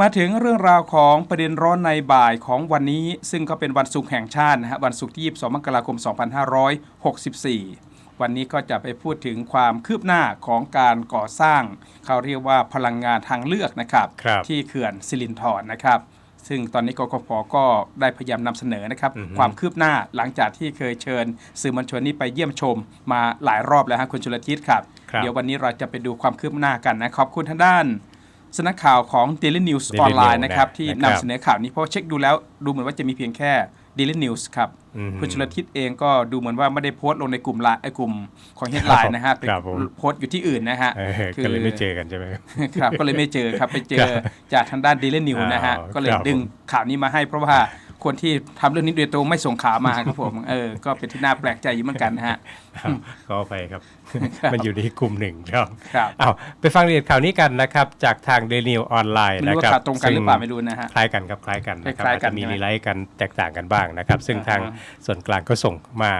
มาถึงเรื่องราวของประเด็นร้อนในบ่ายของวันนี้ ซึ่งก็เป็นวันศุกร์แห่งชาตินะฮะวันศุกร์ที่ 22 มกราคม 2564 วันนี้ก็จะไปพูดถึงความคืบหน้าของการก่อสร้าง เขาเรียกว่าพลังงานทางเลือกนะครับครับที่เขื่อนสิรินธรนะครับ ซึ่งตอนนี้กกพก็ได้พยายามนำเสนอนะครับอือฮึความคืบหน้าหลังจากที่เคยเชิญ สื่อมวลชนนี้ไปเยี่ยมชม มาหลายรอบแล้วฮะคุณชุลทิศครับครับเดี๋ยววันนี้เราจะไปดูความคืบหน้ากันนะขอบคุณทางด้าน สำนักข่าวของ Daily News Daily ออนไลน์ News นะครับนะที่นะคนำรับเสนอข่าวนี้เพราะเช็คดูแล้วดูเหมือนว่าจะมีเพียงแค่ Daily News ครับอืมคุณชลทิศเองก็ดูเหมือนว่าไม่ได้โพสต์ลงในกลุ่มไลน์ไอ้กลุ่มของ Headline นะฮะไปครับผมโพสต์อยู่ที่อื่นนะฮะเออก็เลยไม่เจอกันใช่ไหมครับครับก็เลยไม่เจอครับไปเจครัอบจากทางด้าน Daily News นะฮะอ๋อก็เลยครับดึงข่าวนี้มาให้เพราะว่า คนที่ทำเรื่องนี้โดยตรงไม่ส่งข่าวมาครับผมเออก็เป็นที่น่าแปลกใจอยู่เหมือนกันนะฮะครับขออภัยครับ มันอยู่ในกลุ่มหนึ่งครับครับเอาไปฟังรายละเอียดข่าวนี้กันนะครับ จากทางเดลิวออนไลน์ไม่นะรู้คว่ารับข่าวตรงกันหรือเปล่าไม่รู้นะฮะคล้ายกันครับคล้ายกันนะครับคล้ายอาจๆกันจะมีใช่ไหมรีไลท์กันแตกต่างกันบ้างนะครับ ซึ่งทางอ่าฮะส่วนกลางก็ส่งมา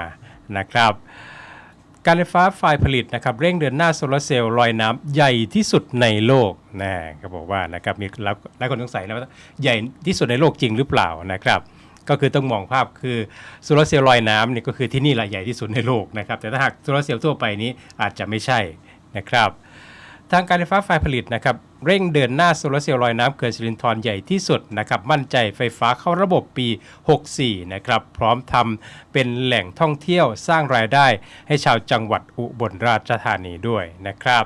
นะครับ การไฟฟ้าฝ่ายผลิตนะครับเร่งเดินหน้าโซลาร์เซลล์ลอยน้ำใหญ่ที่สุดในโลกนะเขาบอกว่านะครับมีหลายคนสงสัยนะว่าใหญ่ที่สุดในโลกจริงหรือเปล่านะครับก็คือต้องมองภาพคือโซลาร์เซลล์ลอยน้ำนี่ก็คือที่นี่แหละใหญ่ที่สุดในโลกนะครับแต่ถ้าหากโซลาร์เซลล์ทั่วไปนี้อาจจะไม่ใช่นะครับ ทางการไฟฟ้าฝ่ายผลิตนะครับเร่งเดินหน้าโซลาร์เซลล์ลอยน้ำเขื่อนสิรินธรใหญ่ที่สุดนะครับมั่นใจไฟฟ้าเข้าระบบปี 64 นะครับพร้อมทำเป็นแหล่งท่องเที่ยวสร้างรายได้ ให้ชาวจังหวัดอุบลราชธานีด้วยนะครับ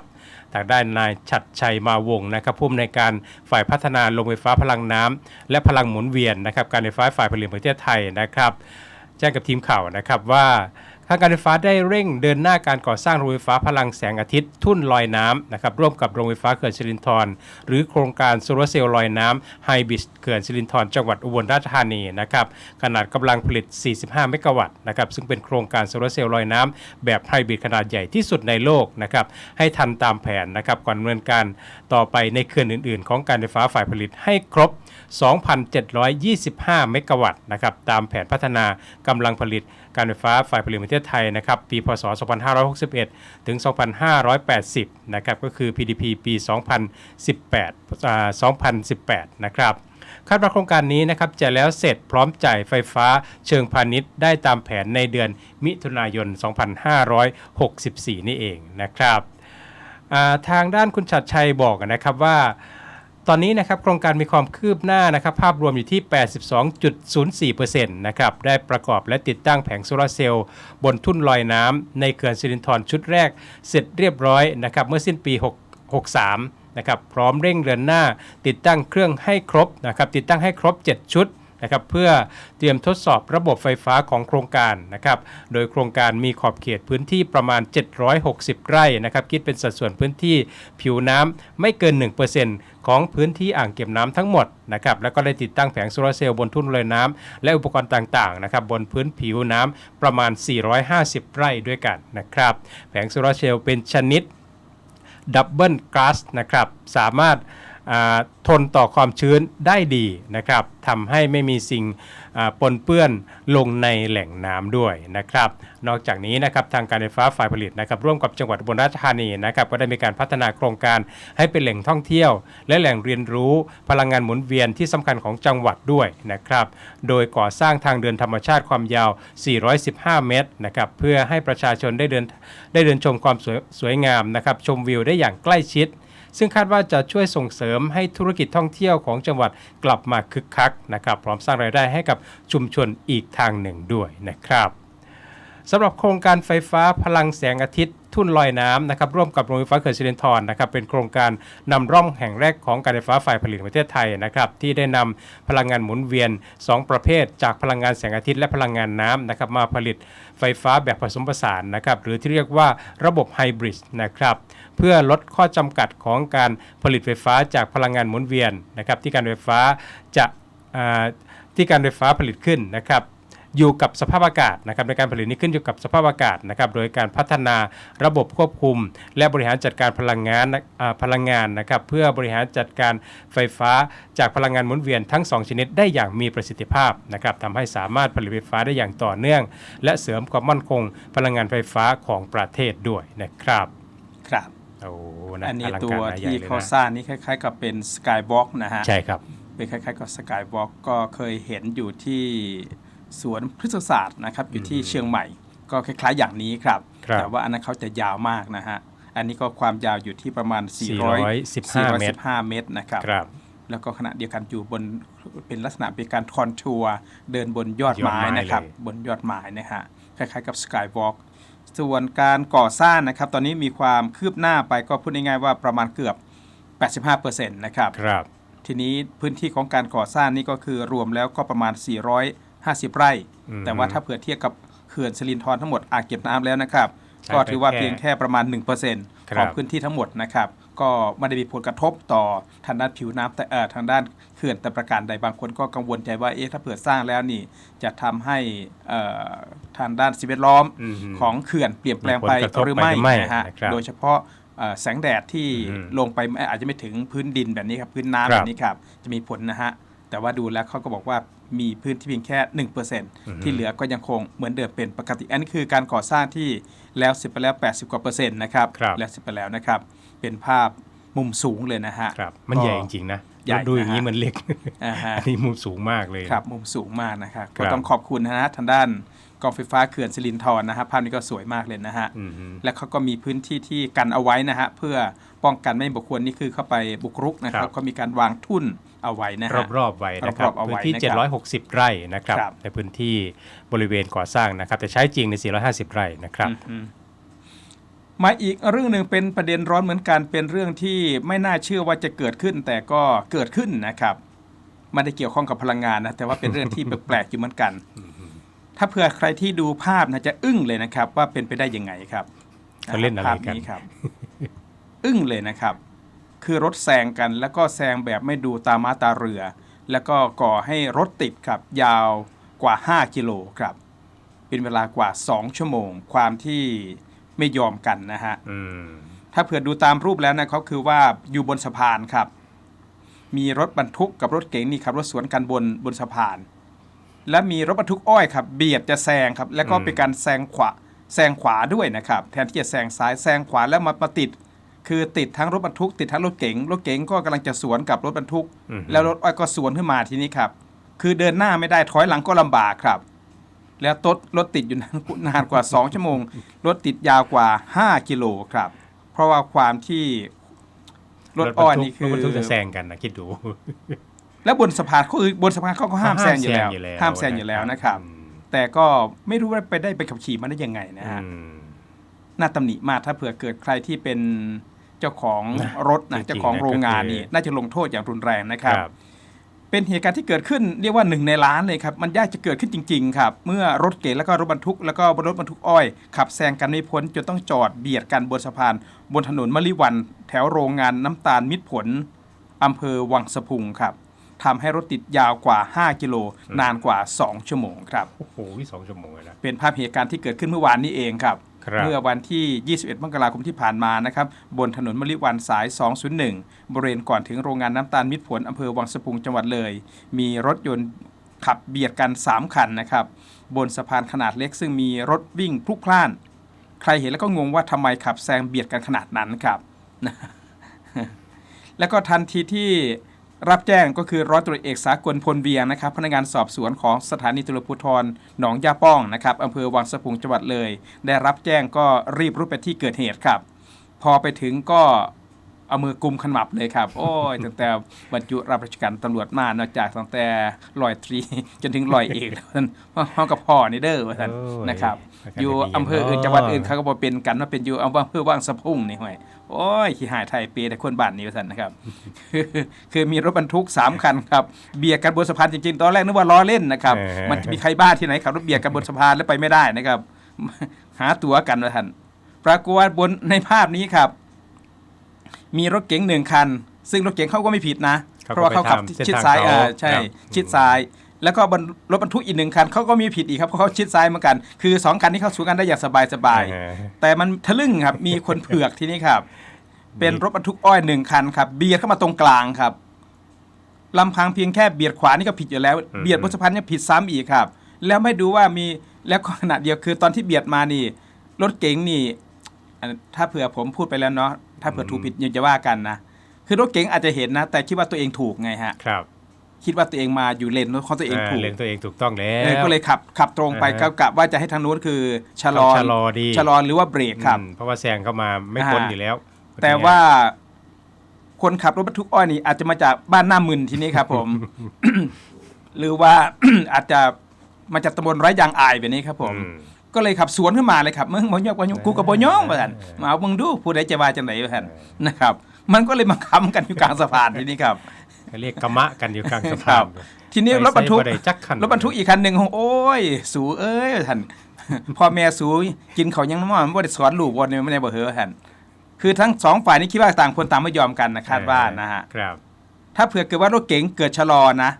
ทางด้านนายชัดชัยมาวงนะครับผู้อำนวยการฝ่ายพัฒนาโรงไฟฟ้าพลังน้ำและพลังหมุนเวียนนะครับการไฟฟ้าฝ่ายผลิตประเทศไทยนะครับ แจ้งกับทีมข่าวนะครับว่าางการไฟฟ้าได้เร่งเดินหน้าการก่อสร้างโรงไฟฟ้าพลังแสงอาทิตย์ ทุ่นลอยน้ำนะครับร่วมกับโรงไฟฟ้าเขื่อนสิรินธรหรือโครงการโซลาร์เซลล์ลอยน้ำไฮบิสเขื่อนสิรินธรจังหวัดอุบลราชธานีนะครับขนาดกำลังผลิต 45 เมกะวัตต์นะครับซึ่งเป็นโครงการโซลาร์เซลล์ลอยน้ำแบบไฮบิดขนาดใหญ่ที่สุดในโลกนะครับให้ทันตามแผนนะครับก่อนดำเนินการต่อไปในเขื่อนอื่น ๆ ของการไฟฟ้าฝ่ายผลิตให้ครบ 2,725 เมกะวัตต์นะครับตามแผนพัฒนากำลังผลิตการไฟฟ้าฝ่ายผลิตประเทศไทยนะครับปีพศ 2561 ถึง 2580 นะครับก็คือ PDP ปี 2018 2018 นะครับคาดว่าโครงการนี้นะครับจะแล้วเสร็จพร้อมจ่ายไฟฟ้าเชิงพาณิชย์ได้ตามแผนในเดือนมิถุนายน 2564 นี่เองนะครับทางด้านคุณชัดชัยบอกนะครับว่า ตอนนี้นะครับโครงการมีความคืบหน้านะครับภาพรวมอยู่ที่ 82.04%นะครับได้ประกอบและติดตั้งแผงโซลาร์เซลล์บนทุ่นลอยน้ำในเขื่อนสิรินธรชุดแรก เสร็จเรียบร้อยนะครับเมื่อสิ้นปี6 63นะครับพร้อมเร่งเรือนหน้า ติดตั้งเครื่องให้ครบนะครับติดตั้งให้ครบ 7 ชุด นะครับเพื่อเตรียมทดสอบระบบไฟฟ้าของโครงการนะครับโดยโครงการมีขอบเขตพื้นที่ประมาณ 760 ไร่นะครับคิดเป็นสัดส่วนพื้นที่ผิวน้ำไม่เกิน 1%ของพื้นที่อ่างเก็บน้ำทั้งหมดนะครับแล้วก็ได้ติดตั้งแผงโซลาร์เซลล์บนทุ่นลอยน้ำและอุปกรณ์ต่างๆนะครับบนพื้นผิวน้ำประมาณ 450 ไร่ด้วยกันนะครับแผงโซลาร์เซลล์เป็นชนิดดับเบิลก s สนะครับสามารถ ทนต่อความชื้นได้ดีนะครับทำให้ไม่มีสิ่งปนเปื้อนลงในแหล่งน้ำด้วยนะครับ นอกจากนี้นะครับทางการไฟฟ้าฝ่ายผลิตนะครับร่วมกับจังหวัดอุบลราชธานีนะครับก็ได้มีการพัฒนาโครงการให้เป็นแหล่งท่องเที่ยว และแหล่งเรียนรู้พลังงานหมุนเวียนที่สำคัญของจังหวัดด้วยนะครับ โดยก่อสร้างทางเดินธรรมชาติความยาว 415 เมตรนะครับเพื่อให้ประชาชนได้เดินได้เดินชมความสวยสวยงามนะครับชมวิวได้อย่างใกล้ชิด ซึ่งคาดว่าจะช่วยส่งเสริมให้ธุรกิจท่องเที่ยวของจังหวัดกลับมาคึกคักนะครับ พร้อมสร้างรายได้ให้กับชุมชนอีกทางหนึ่งด้วยนะครับสำหรับโครงการไฟฟ้าพลังแสงอาทิตย์ทุ่นลอยน้ำนะครับร่วมกับโรงไฟฟ้าเขื่อนสิรินธรนะครับเป็นโครงการนำร่องแห่งแรกของการไฟฟ้าฝ่ายผลิตประเทศไทยนะครับที่ได้นำพลังงานหมุนเวียน 2 ประเภท จากพลังงานแสงอาทิตย์และพลังงานน้ำนะครับมาผลิตไฟฟ้าแบบผสมผสานนะครับหรือที่เรียกว่าระบบไฮบริดนะครับ เพื่อลดข้อจำกัดของการผลิตไฟฟ้าจากพลังงานหมุนเวียนนะครับที่การไฟฟ้าจะที่การไฟฟ้าผลิตขึ้นนะครับอยู่กับสภาพอากาศนะครับในการผลิตนี้ขึ้นอยู่กับสภาพอากาศนะครับโดยการพัฒนาระบบควบคุม และบริหารจัดการพลังงานพลังงานนะครับเพื่อบริหารจัดการไฟฟ้าจากพลังงานหมุนเวียนทั้ง 2 ชนิดได้อย่างมีประสิทธิภาพนะครับทำให้สามารถผลิตไฟฟ้าได้อย่างต่อเนื่อง และเสริมความมั่นคงพลังงานไฟฟ้าของประเทศด้วยนะครับครับ โอ้นะอันนี้ลังตัการวหาใหญ่ที่ลยนะเขาสร้างนี่คล้าย ๆ กับเป็นสกายวอล์กนะฮะ ใช่ครับ เป็นคล้ายๆกับสกายวอล์กก็เคยเห็นอยู่ที่สวนพฤกษศาสตร์นะครับอยู่ที่เชียงใหม่ ก็คล้ายๆอย่างนี้ครับ ครับ แต่ว่าอันนั้นเขาจะยาวมากนะฮะ อันนี้ก็ความยาวอยู่ที่ประมาณ 400 415 เมตร415 เมตรนะครับ ครับ แล้วก็ขณะเดียวกันอยู่บนเป็นลักษณะเป็นการคอนทัวร์เดินบนยอดไม้ยอดไม้นะครับ เลย บนยอดไม้นะฮะคล้ายๆกับสกายวอล์ก ส่วนการก่อสร้างนะครับ ตอนนี้มีความคืบหน้าไปก็พูดง่ายๆว่าประมาณเกือบ 85%นะครับ ครับ ทีนี้พื้นที่ของการก่อสร้างนี่ก็คือรวมแล้วก็ประมาณ 450 ไร่ อืม แต่ว่าถ้าเผื่อเทียบกับเขื่อนสิรินธรทั้งหมดอ่างเก็บน้ำแล้วนะครับ ใช้ก็ถือว่าไปแค่เพียงแค่ประมาณ1%คขรัอบงพื้นที่ทั้งหมดนะครับ ก็ไม่ได้มีผลกระทบต่อทางด้านผิวน้ำแต่เอ่อทางด้านเขื่อนแต่ประการใดบางคนก็กังวลใจว่าเอ๊ะถ้าเผื่อสร้างแล้วนี่จะทำให้เอ่อทางด้านสิ่งแวดล้อมอืมของเขื่อนเปลี่ยนแปลงไปมีผลกระทบหรือไม่ไปหรือไม่นะฮะนะครับโดยเฉพาะเอ่อแสงแดดที่อืมลงไปไม่อาจจะไม่ถึงพื้นดินแบบนี้ครับพื้นน้ำคแบรับบนี้ครับจะมีผลนะฮะแต่ว่าดูแล้วเขาก็บอกว่ามีพื้นที่เพียงแค่ 1%ที่เหลือก็ยังคงเหมือนเดิมเป็นปกติอันนี้คือการก่อสร้างที่แล้วเสร็จไปแล้ว 80 กว่าเปอร์เซ็นต์นะครับครับแล้วเสร็จไปแล้วนะครับ เป็นภาพมุมสูงเลยนะฮะ ครับ มันใหญ่จริงๆนะใหญ่ดูอย่างนี้นะฮะมันเล็กอ่าฮะอันนี้มุมสูงมากเลยครับมุมสูงมากนะครับครัก็บต้องขอบคุณนะฮะทางด้านกองไฟฟ้าเขื่อนสิรินธรนะฮะภาพนี้ก็สวยมากเลยนะฮะอืมฮึและเขาก็มีพื้นที่ที่กันเอาไว้นะฮะเพื่อป้องกันไม่ให้บุคคลนี่คือเข้าไปบุกรุกนะคครัรับบก็มีการวางทุ่นเอาไว้นะฮะรอบๆไว้นะครับรอบๆเอาไว้พื้นที่นะครับ760 ไร่นะครับครับในพื้นที่บริเวณก่อสร้างนะครับแต่ใช้จริงใน 450 ไร่นะครับอื มมาอีกเรื่องหนึ่งเป็นประเด็นร้อนเหมือนกันเป็นเรื่องที่ไม่น่าเชื่อว่าจะเกิดขึ้น แต่ก็เกิดขึ้นนะครับไม่ได้เกี่ยวข้องกับพลังงานนะแต่ว่าเป็นเรื่องที่แปลกๆอยู่เหมือนกัน ถ้าเผื่อใครที่ดูภาพนะจะอึ้งเลยนะครับ ว่าเป็นไปได้ยังไงครับเขาเล่นอะไรกันภาพนี้ครับ อึ้งเลยนะครับ คือรถแซงกัน แล้วก็แซงแบบไม่ดูตามาตาเรือ แล้วก็ก่อให้รถติดครับ ยาวกว่า 5 กิโลครับ เป็นเวลากว่า 2 ชั่วโมง ความที่ ไม่ยอมกันนะฮะอืมถ้าเผื่อดูตามรูปแล้วนะเขาคือว่าอยู่บนสะพานครับ มีรถบรรทุกกับรถเก๋งนี่ครับรถสวนกันบนบนสะพาน และมีรถบรรทุกอ้อยครับ เบียดจะแซงครับ แล้วก็เป็นการแซงขวาแซงขวาด้วยนะครับ แทนที่จะแซงซ้ายแซงขวาแล้วมามาติด คือติดทั้งรถบรรทุก ติดทั้งรถเก๋งรถเก๋งก็กำลังจะสวนกับรถบรรทุกอืมแล้วรถอ้อยก็สวนขึ้นมาทีนี้ครับ คือเดินหน้าไม่ได้ถอยหลังก็ลำบากครับ แล้วรถรถติดอยู่นานนานกว่า 2 ชั่วโมง รถติดยาวกว่า 5 กิโลครับ เพราะว่าความที่รถอ้อยนี่คือรถบรรทุกจะแซงกันนะคิดดู แล้วบนสะพานเขาคือบนสะพานเขาก็ห้ามแซงอยู่แล้ว ห้าห้ามมแซแซงงออยู่ยู่แล้แล้ววนะครับ แต่ก็ไม่รู้ว่าไปได้ไปขับขี่มาได้ยังไงนะฮะอืมน่าตำหนิมากถ้าเผื่อเกิดใครที่เป็นเจ้าของรถจรินะงๆเจ้าของโรงงานก็คือนี่น่าจะลงโทษอย่างรุนแรงนะคครับรับ เป็นเหตุการณ์ที่เกิดขึ้นเรียกว่าหนึ่งในล้านเลยครับมันยากจะเกิดขึ้นจริงๆครับเมื่อรถเก๋งแล้วก็รถบรรทุกแล้วก็รถบรรทุกอ้อย ขับแซงกันไม่พ้นจนต้องจอดเบียดกันบนสะพาน บนถนนมะลิวัน แถวโรงงานน้ำตาลมิตรผลอำเภอวังสะพุงครับทำให้รถติดยาวกว่า 5 กิโลนานกว่า 2 ชั่วโมงครับโอ้โหวิสองชั่วโมงเลยนะเป็นภาพเหตุการณ์ที่เกิดขึ้นเมื่อวานนี้เองครับครับ เมื่อวันที่ 21 มกราคมที่ผ่านมานะครับบนถนนมะลิวันสาย 201 บริเวณก่อนถึงโรงงานน้ำตาลมิตรผลอำเภอวังสะพุงจังหวัดเลย มีรถยนต์ขับเบียดกัน 3 คันนะครับบนสะพานขนาดเล็กซึ่งมีรถวิ่งพลุกพล่าน ใครเห็นแล้วก็งงว่าทำไมขับแซงเบียดกันขนาดนั้นครับ แล้วก็ทันทีที่ รับแจ้งก็คือร้อยตำรวจเอกสากลพลเวียงนะครับพนักงานสอบสวนของสถานีตำรวจภูธรหนองยาป้องนะครับอำเภอวังสะพุงจังหวัดเลย ได้รับแจ้งก็รีบรุดไปที่เกิดเหตุครับ พอไปถึงก็ เอามือกุมขมับเลยครับ โอ้ยตั้งแต่บรรจุรับราชการตำรวจมานอกจากตั้งแต่ลอยตรีจนถึงลอยเอกแล้วท่านว่าห้องกับพ่อนี่เด้อว่าท่านโอ้ยนะครับไปกันอยู่ดีๆอำเภออื่นเนาะจังหวัดอื่นเขาก็บอกเป็นกันว่าเป็นอยู่อำเภอว่างสะพุงนี่ห่วยโอ้ยขี้หายไทยเปแต่คนบ้านนี้ว่าท่านนะครับคือคือมีรถบรรทุกสามคันครับเบียดกันบนสะพานจริงๆ ตอนแรกนึกว่าล้อเล่นนะครับเออมันจะมีใครบ้าที่ไหนขับรถเบียดกันบนสะพานแล้วไปไม่ได้นะครับ หาตั๋วกันว่าท่านปรากฏว่าบนในภาพนี้ครับ มีรถเก๋งหนึ่งคัน ซึ่งรถเก๋งเขาก็ไม่ผิดนะเขาเพราะว่าเขาขับไปตามชิดซ้ายเส้นทางอ่าเขาใช่ครับชิดซ้าย แล้วก็บนรถบรรทุกอีกหนึ่งคันเขาก็มีผิดอีกครับเพราะเขาชิดซ้ายเหมือนกัน คือสองคันนี้เข้าสู่กันได้อย่างสบายสบายๆเออแต่มันทะลึ่งครับมีคนเผือกที่นี่ครับ เป็นรถบรรทุกอ้อยหนึ่งคันครับเบียดเข้ามาตรงกลางครับลำพังเพียงแค่เบียดขวานี่ก็ผิดอยู่แล้วอืมเบียดบนสะพานเนี่ยผิดซ้ำอีกครับ แล้วไม่ดูว่ามีแล้วก็ขณะเดียวคือตอนที่เบียดมานี่รถเก๋งนี่อันถ้าเผื่อผมพูดไปแล้วเนาะ ถ้าเผื่อถูกผิดยังจะว่ากันนะคือรถเก๋งอาจจะเห็นนะ แต่คิดว่าตัวเองถูกไงฮะครับคิดว่าตัวเองมาอยู่เลนของตัวเองถูกเลนตัวเองถูกต้องแล้เออวก็เลยขับขับตรงไปอ่าฮะก็กะว่าจะให้ทางนู้นคือชะลอชะลอดีชะลอหรือว่าเบรกครับอืมเพราะว่าแซงเข้ามาไม่พ้นอ่าอยู่แล้ว แต่ว่าคนขับรถบรรทุกอ้อยนี่อาจจะมาจากบ้านหน้ามึนทีนี้ครับ ผม หรือว่าอาจจะมาจากตำบลไร้ยางอายแบบนี้ครับ ผมอืม ก็เลยขับสวนขึ้นมาเลยครับมึงบ่ยอกบ่ยอกกูกับบ่ยองว่าซั่นมาเอามึงดูผู้ใดจะว่าจังไดว่าซั่นนะครับ มันก็เลยมาค้ำกันอยู่กลางสะพานทีนี้ครับเขาเรียกกะมะกันอยู่กลางสะครัพาบนทีนี้รถบรรทุกไปใส่ได้จักคันรถบรรทุกอีกคันหนึ่งโอ้ย สูเอ้ยท่านพ่อแม่สูกินเขาวยังน้ำมันบ่ได้สอนลูกบ่เนี่ยไม่ได้บ่เหอท่านคือทั้งสองฝ่ายนี้คิดว่าต่างคนต่างไม่ยอมกันนะคาดว่านะฮะครับ ถ้าเผื่อเกิดว่ารถเก๋งเกิดชะลอนะ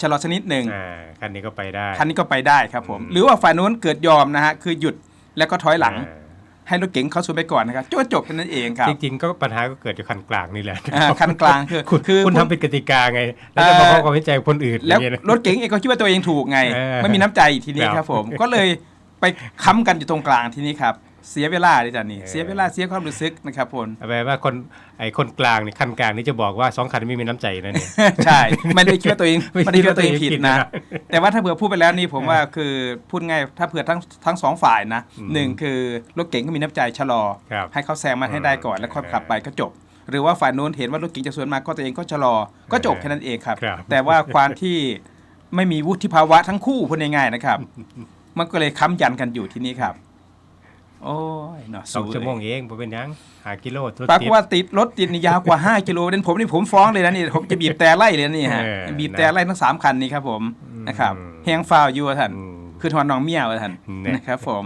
ชะลอชนิดหนึ่งอ่าคันนี้ก็ไปได้คันนี้ก็ไปได้ครับผมอืมหรือว่าฝ่ายนู้นเกิดยอมนะฮะคือหยุดแล้วก็ถอยหลังอ่าให้รถเก๋งเขาสวนไปก่อนนะครับจบจบแค่นั้นเองครับจริงๆก็ปัญหาก็เกิดอยู่คันกลางนี่แหละอ่าคันกลางคือคุณคือคุณทำเป็นกติกาไง แล้วจะเอ่มาอข้อความวิจัยคนอื่นแล้วอย่างเงี้ยนะรถเก๋งเองก็คิดว่าตัวเองถูกไงเออไม่มีน้ำใจทีนี้ครับครับผมก็เลยไปค้ำกันอยู่ตรงกลางทีนี้ครับ เสียเวลาเลยจ้ะนี่เออเสียเวลาเสียความรู้สึกนะครับผมแปลว่าคนไอ้คนกลางนี่คันกลางนี่จะบอกว่าสองคันไม่มีน้ำใจนะเนี่ยใช่ไม่ได้คิดว่าตัวเองไม่ไม่ได้คิดว่าตัวเองผิดนะคิดว่าตัวเองผิดนะ แต่ว่าถ้าเผื่อพูดไปแล้วนี่ผมว่าคือพูดง่ายถ้าเผื่อทั้งทั้งสองฝ่ายนะอืมหนึ่งคือรถเก๋งก็มีน้ำใจชะลอครับให้เขาแซงมาให้ได้ก่อนแล้วค่อยขับไปก็จบหรือว่าฝ่ายนู้นเห็นว่ารถเก๋งจะสวนมาก็ตัวเองก็ชะลอ ก็จบแค่นั้นเองครับครับ แต่ว่าความที่ไม่มีวุฒิภาวะทั้งคู่พูดง่ายๆนะครับ มันก็เลยค้ำยันกันอยู่ที่นี่ครับ โอ้ยเนาะสองสู้ชั่วโมงเองบ่เป็นหยังหากิโลรถปรากติฏดว่าติดรถติดนี่ยาวกว่า 5 กิโลเดนผมนี่ผมฟ้องเลยนะนี่ผมจะบีบแต่ไล่เลยนะนี่ฮะเออบีบแต่ไล่ทั้งสามคันนี้ครับผมอืมนะครับแฮงฟาวอยู่ว่าท่าน อืม คือทอนน้องเมียวว่าท่านเนี่ยนะครับผม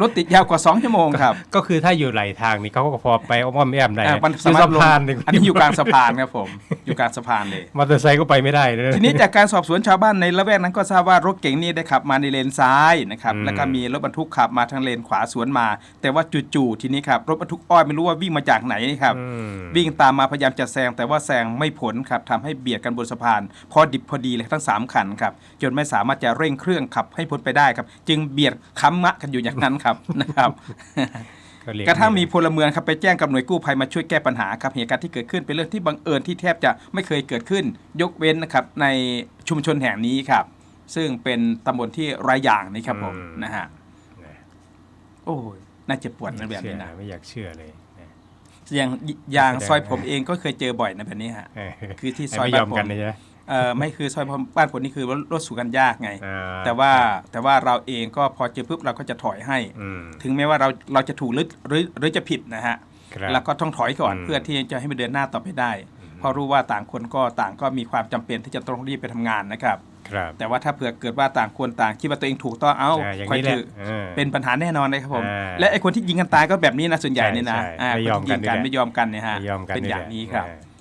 รถติดยาวกว่า 2 ชั่วโมงครับ ก็คือถ้าอยู่ไหลทางนี่เขาก็พอไปอ้อมๆแอมได้อ่ามันอสายู่มารถสะลงพานนี่อันนี้อยู่กลางสะพานครับผมอยู่กลางสะพานเลยมอเตอร์ไซค์ก็ไปไม่ได้เลยทีนี้จากการสอบสวนชาวบ้านในละแวกนั้นก็ทราบว่ารถเก๋งนี้ได้ขับมาในเลนซ้ายนะครับอืมแล้วก็มีรถบรรทุกขับมาทางเลนขวาสวนมา แต่ว่าจู่ๆทีนี้ครับรถบรรทุกอ้อยไม่รู้ว่าวิ่งมาจากไหนครับอืมวิ่งตามมาพยายามจะแซงแต่ว่าแซงไม่ผลครับทำให้เบียดกันบนสะพาน พอดิบพอดีเลยทั้ง 3 คันครับจนไม่สามารถจะเร่งเครื่องขับให้พ้นไปได้ครับ จึงเบียดค้ำมะกันอยู่อย่างนั้นครับนะครับเยกระทั่งมีพลเมืองครับไปแจ้งกับหน่วยกู้ภัยมาช่วยแก้ปัญหาครับเหตุการณ์ที่เกิดขึ้นเป็นเรื่องที่บังเอิญที่แทบจะไม่เคยเกิดขึ้น ยกเว้นนะครับในชุมชนแห่งนี้ครับ ซึ่งเป็นตำบลที่รายอย่างนี่ครับผมนะฮะโอ้ยน่าเจ็บปวดนะแบบนี้นะไม่อยากเชื่อเลยนะอย่างอย่างแสดงซอยผมเองก็เคยเจอบ่อยนะแบบนี้ฮะเออคือที่ซอยไม่ยบ้าอนมผมกัน เลยใช่ไหมเออไม่คือซอยบ้านผมนี่คือรถสู่กันยากไง อ่แต่ว่าแต่ว่าเราเองก็พอเจอปุ๊บเราก็จะถอยให้ อืม ถึงแม้ว่าเราเราจะถูกหรือหรือหรือจะผิดนะฮะครับแล้วก็ต้องถอยก่อนอืม เพื่อที่จะให้มันเดินหน้าต่อไปได้ เพราะรู้ว่าต่างคนก็ต่างก็มีความจำเป็นที่จะต้องรีบไปทำงานนะครับ ครับ แต่ว่าถ้าเผื่อเกิดว่าต่างคนต่างคิดว่าตัวเองถูกต้องเอาอ่าอย่างค่อยนี้แหละถือเออเป็นปัญหาแน่นอนเลยครับผม อ่าและไอ้คนที่ยิงกันตายก็แบบนี้นะส่วนใหญ่เนี่ยนะใช่ใช่อ่าไม่ยอมคนที่ยิงกันกันนี่แหละ ไม่ยอมกันเนี่ยฮะไม่ยอมกันเป็นอย่างนี้ครับเอออ่า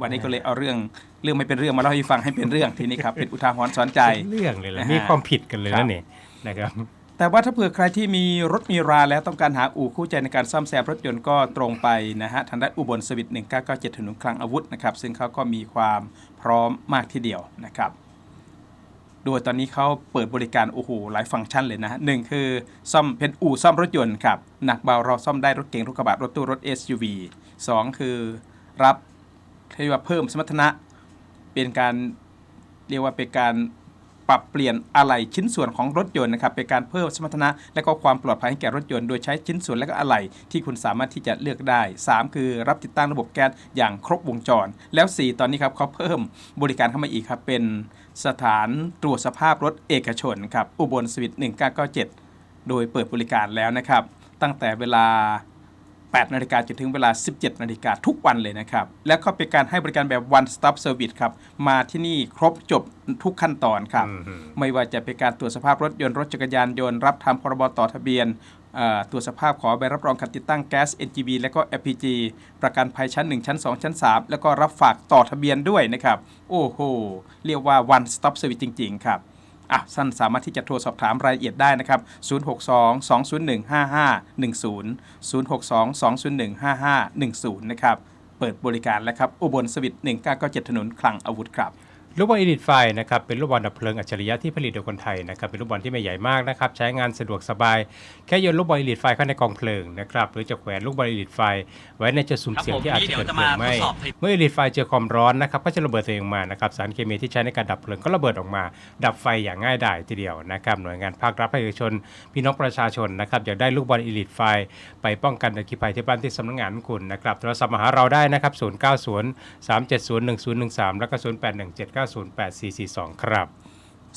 วันนี้ก็เลยเอาเรื่องเรื่องไม่เป็นเรื่องมาเล่าให้ฟังให้เป็นเรื่องทีนี้ครับเป็นอุทาหรณ์สอนใจเรื่องเลยแหละนะฮะมีความผิดกันเลยครันะบนี่นะครับแต่ว่าถ้าเผื่อใครที่มีรถมีราแล้วต้องการหาอู่คู่ใจในการซ่อมแซมรถยนต์ก็ตรงไปนะฮะทางด้านอุบลสวิต1997ถนนคลังอาวุธนะครับซึ่งเขาก็มีความพร้อมมากทีเดียวนะครับโดยตอนนี้เขาเปิดบริการโอ้โหหลายฟังก์ชันเลยนะฮะหนึ่งคือซ่อมเป็นอู่ซ่อมรถยนต์ครับหนักเบาเราซ่อมได้รถเก๋งรถกระบะรถตู้รถ SUV สองคือรับ เรียกว่าเพิ่มสมรรถนะ เป็นการเรียกว่าเป็นการปรับเปลี่ยนอะไหล่ชิ้นส่วนของรถยนต์นะครับเป็นการเพิ่มสมรรถนะ และก็ความปลอดภัยให้แก่รถยนต์โดยใช้ชิ้นส่วนและก็อะไหล่ที่คุณสามารถที่จะเลือกได้ 3 คือรับติดตั้งระบบแก๊สอย่างครบวงจร แล้ว 4 ตอนนี้ครับเขาเพิ่มบริการเข้ามาอีกครับเป็นสถานตรวจสภาพรถเอกชนครับอุบลสวิต1997 โดยเปิดบริการแล้วนะครับ ตั้งแต่เวลา 8 นาฬิกาจนถึงเวลา 17 นาฬิกาทุกวันเลยนะครับ และก็เป็นการให้บริการแบบ one stop service ครับ มาที่นี่ครบจบทุกขั้นตอนครับอืมไม่ว่าจะเป็นการตรวจสภาพรถยนต์รถจักรยานยนต์รับทำพรบต่อทะเบียนเอ่อตรวจสภาพขอใบรับรองการติดตั้งแก๊ส NGV และก็ LPG ประกันภัยชั้น 1 ชั้น 2 ชั้น 3 แล้วก็รับฝากต่อทะเบียนด้วยนะครับ โอ้โห เรียกว่า one stop service จริง ๆ ครับ อะท่านสามารถที่จะโทรสอบถามรายละเอียดได้นะครับ 062 201 5510 062 201 5510 นะครับ เปิดบริการแล้วครับ อุบลสวิต1997ถนนคลังอาวุธครับ ลูกบอลอีลิทไฟนะครับเป็นลูกบอลดับเพลิงอัจฉริยะที่ผลิตโดยคนไทยนะครับเป็นลูกบอลที่ไม่ใหญ่มากนะครับใช้งานสะดวกสบาย แค่โยนลูกบอลอีลิทไฟเข้าในกองเพลิงนะครับหรือจะแขวนลูกบอลอีลิทไฟ ไว้ในจุดสุ่มเสี่ยงที่อาจจะเกิดเพลิงไหม้เมื่ออีลิทไฟเจอความร้อนนะครับก็จะระเบิดตัวเองออกมานะครับสารเคมีที่ใช้ในการดับเพลิงก็ระเบิดออกมา ดับไฟอย่างง่ายดายทีเดียวนะครับหน่วยงานภาครัฐภาคเอกชน พี่น้องประชาชนนะครับอยากได้ลูกบอลอีลิทไฟ ไปป้องกันอัคคีภัยที่บ้านที่สำนักงานของคุณนะครับโทรศัพท์มาหาเราได้นะครับ090 370 1013 แล้วก็081 790 908442ครับ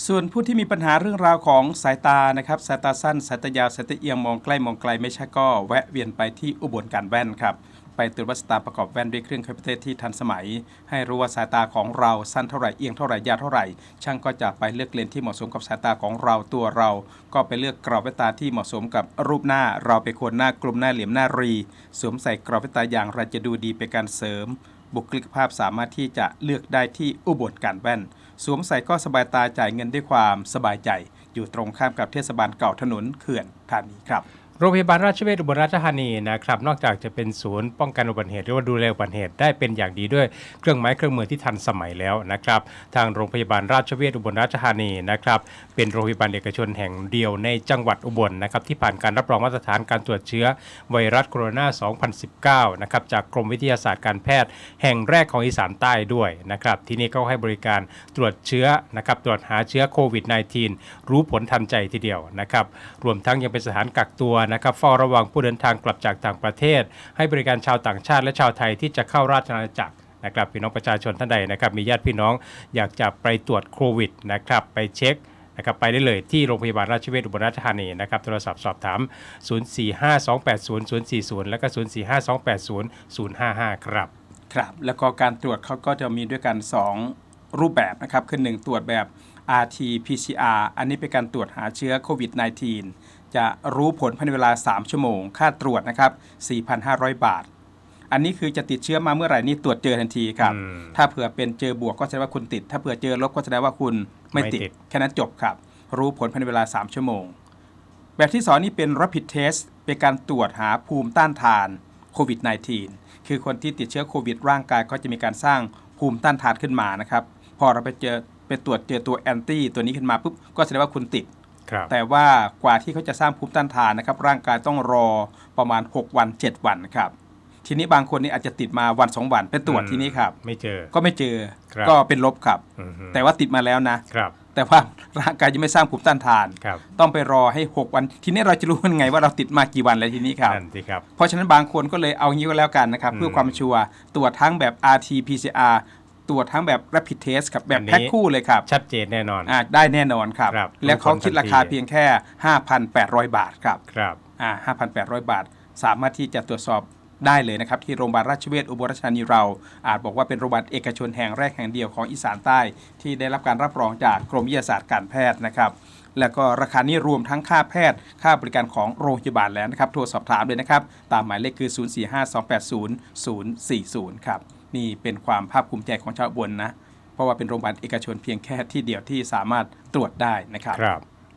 ส่วนผู้ที่มีปัญหาเรื่องราวของสายตานะครับสายตาสั้นสายตายาวสายตาเอียงมองใกล้มองไกลไม่ใช่ก็แวะเวียนไปที่อุบลการแว่นครับไปตรวจวัดสายตาประกอบแว่นด้วยเครื่องคอมพิวเตอร์ที่ทันสมัย ให้รู้ว่าสายตาของเราสั้นเท่าไหร่เอียงเท่าไหร่ยาวเท่าไหร่ ช่างก็จะไปเลือกเลนส์ที่เหมาะสมกับสายตาของเราตัวเรา ก็ไปเลือกกรอบแว่นตาที่เหมาะสมกับรูปหน้า เราไปนคนหน้ากลมหน้าเหลี่ยมหน้ารี สวมใส่กรอบแว่นตาอย่างไรจะดูดีเป็นการเสริม บุคลิกภาพสามารถที่จะเลือกได้ที่อุบลการแว่น สวมใส่ก็สบายตาจ่ายเงินด้วยความสบายใจ อยู่ตรงข้ามกับเทศบาลเก่าถนนเขื่อนธานีครับ โรงพยาบาลราชเวชอุบลราชธานีนะครับนอกจากจะเป็นศูนย์ป้องกันอุบัติเหตุหรือว่าดูแลอุบัติเหตุได้เป็นอย่างดีด้วยเครื่องไม้เครื่องมือที่ทันสมัยแล้วนะครับ ทางโรงพยาบาลราชเวชอุบลราชธานีนะครับเป็นโรงพยาบาลเอกชนแห่งเดียวในจังหวัดอุบลนะครับที่ผ่านการรับรองมาตรฐานการตรวจเชื้อไวรัสโคโรนา 2019 นะครับจากกรมวิทยาศาสตร์การแพทย์ แห่งแรกของอีสานใต้ด้วยนะครับที่นี่ก็ให้บริการตรวจเชื้อนะครับตรวจหาเชื้อโควิด -19 รู้ผลทันใจทีเดียวนะครับรวมทั้งยังเป็นสถานกักตัวนะครับเฝ้าระวังผู้เดินทางกลับจากต่างประเทศ ให้บริการชาวต่างชาติและชาวไทยที่จะเข้าราชอาณาจักรนะครับพี่น้องประชาชนท่านใดนะครับมีญาติพี่น้องอยากจะไปตรวจโควิดนะครับไปเช็คนะครับไปได้เลยที่โรงพยาบาลราชเวชอุบลราชธานีนะครับโทรศัพท์สอบถาม 045280 040 แล้วก็ 045280 055 ครับ ครับ แล้วก็การตรวจเขาก็จะมีด้วยกัน 2 รูปแบบนะครับคือ1ตรวจแบบ RT PCR อันนี้เป็นการตรวจหาเชื้อโควิด -19 จะรู้ผลภายในเวลา 3 ชั่วโมง ค่าตรวจนะครับ 4,500 บาท อันนี้คือจะติดเชื้อมาเมื่อไหร่นี่ตรวจเจอทันทีครับ อืมถ้าเผื่อเป็นเจอบวกก็แสดงว่าคุณติด ถ้าเผื่อเจอลบก็แสดงว่าคุณไม่ติด ไม่ติด แค่นั้นจบครับ รู้ผลภายในเวลา 3 ชั่วโมง แบบที่2นี่เป็น rapid test เป็นการตรวจหาภูมิต้านทานโควิด -19 คือคนที่ติดเชื้อโควิด ร่างกายก็จะมีการสร้างภูมิต้านทานขึ้นมานะครับ พอเราไปเจอไปตรวจเจอตัวแอนตี้ตัวนี้ขึ้นมาปุ๊บก็แสดงว่าคุณติดครับ แต่ว่ากว่าที่เขาจะสร้างภูมิต้านทานนะครับ ร่างกายต้องรอประมาณ 6 วัน 7 วันครับ ทีนี้บางคนนี่อาจจะติดมาวัน2วันไปตรวจอืมทีนี้ครับ ไม่เจอ ก็ไม่เจอครับก็เป็นลบครับอือฮึแต่ว่าติดมาแล้วนะครับ แต่ว่าร่างกายยังไม่สร้างภูมิต้านทานครับต้องไปรอให้ 6 วัน ทีนี้เราจะรู้ยังไงว่าเราติดมากี่วันแล้วทีนี้ครับนั่นสิครับ เพราะฉะนั้นบางคนก็เลยเอางี้ก็แล้วกันนะครับอืมเพื่อความชัวร์ตรวจทั้งแบบ RT PCR ตรวจทั้งแบบ rapid test ครับแบบอันนี้แพ็คคู่เลยครับ ชัดเจนแน่นอนอ่าได้แน่นอนครับครับแล้วเขาคิดราคารู้ผลทันทีเพียงแค่ 5,800 บาทครับครับอ่า5,800 บาท สามารถที่จะตรวจสอบได้เลยนะครับ ที่โรงพยาบาลราชเวชอุบลราชธานีเรา อาจบอกว่าเป็นโรงพยาบาลเอกชนแห่งแรกแห่งเดียวของอีสานใต้ ที่ได้รับการรับรองจากกรมวิทยาศาสตร์การแพทย์นะครับแล้วก็ราคานี้รวมทั้งค่าแพทย์ ค่าบริการของโรงพยาบาลแล้วนะครับ โทรสอบถามเลยนะครับ ตามหมายเลขคือ 045280 040 ครับ นี่เป็นความภาคภูมิใจของชาวบนนะ เพราะว่าเป็นโรงพยาบาลเอกชนเพียงแค่ที่เดียวที่สามารถตรวจได้นะครับครับ